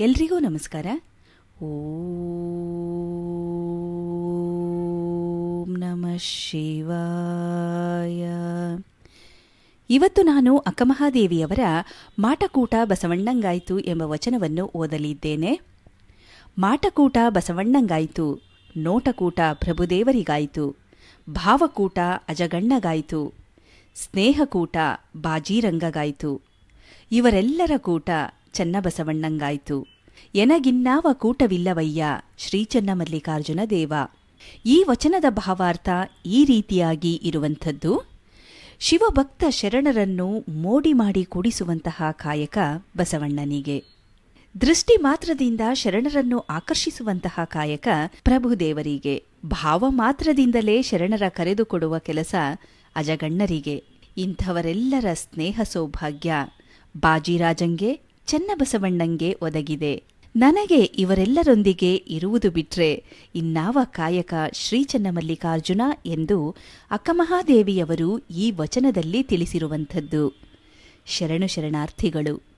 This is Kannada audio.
ಎಲ್ರಿಗೂ ನಮಸ್ಕಾರ. ಓಂ ನಮಃ ಶಿವಾಯ. ಇವತ್ತು ನಾನು ಅಕ್ಕಮಹಾದೇವಿಯವರ ಮಾಟಕೂಟ ಬಸವಣ್ಣಂಗಾಯಿತು ಎಂಬ ವಚನವನ್ನು ಓದಲಿದ್ದೇನೆ. ಮಾಟಕೂಟ ಬಸವಣ್ಣಂಗಾಯಿತು, ನೋಟಕೂಟ ಪ್ರಭುದೇವರಿಗಾಯಿತು, ಭಾವಕೂಟ ಅಜಗಣ್ಣಗಾಯ್ತು, ಸ್ನೇಹಕೂಟ ಬಾಜೀರಂಗಗಾಯ್ತು. ಇವರೆಲ್ಲರ ಕೂಟ ಚನ್ನಬಸವಣ್ಣಂಗಾಯ್ತು. ಎನಗಿನ್ನಾವ ಕೂಟವಿಲ್ಲವಯ್ಯ ಶ್ರೀ ಚನ್ನಮಲ್ಲಿಕಾರ್ಜುನ ದೇವ. ಈ ವಚನದ ಭಾವಾರ್ಥ ಈ ರೀತಿಯಾಗಿ ಇರುವಂಥದ್ದು. ಶಿವಭಕ್ತ ಶರಣರನ್ನು ಮೋಡಿ ಮಾಡಿ ಕೂಡಿಸುವಂತಹ ಕಾಯಕ ಬಸವಣ್ಣನಿಗೆ. ದೃಷ್ಟಿ ಮಾತ್ರದಿಂದ ಶರಣರನ್ನು ಆಕರ್ಷಿಸುವಂತಹ ಕಾಯಕ ಪ್ರಭುದೇವರಿಗೆ ಭಾವ ಮಾತ್ರದಿಂದಲೇ ಶರಣರ ಕರೆದುಕೊಡುವ ಕೆಲಸ ಅಜಗಣ್ಣರಿಗೆ. ಇಂಥವರೆಲ್ಲರ ಸ್ನೇಹ ಸೌಭಾಗ್ಯ. ಬಾಜಿರಾಜಂಗೆ ಚನ್ನಬಸವಣ್ಣಂಗೆ ಒದಗಿದೆ. ನನಗೆ ಇವರೆಲ್ಲರೊಂದಿಗೆ ಇರುವುದು ಬಿಟ್ರೆ ಇನ್ನಾವ ಕಾಯಕ ಶ್ರೀ ಚನ್ನಮಲ್ಲಿಕಾರ್ಜುನ ಎಂದು ಅಕ್ಕಮಹಾದೇವಿಯವರು ಈ ವಚನದಲ್ಲಿ ತಿಳಿಸಿರುವಂಥದ್ದು. ಶರಣು ಶರಣಾರ್ಥಿಗಳು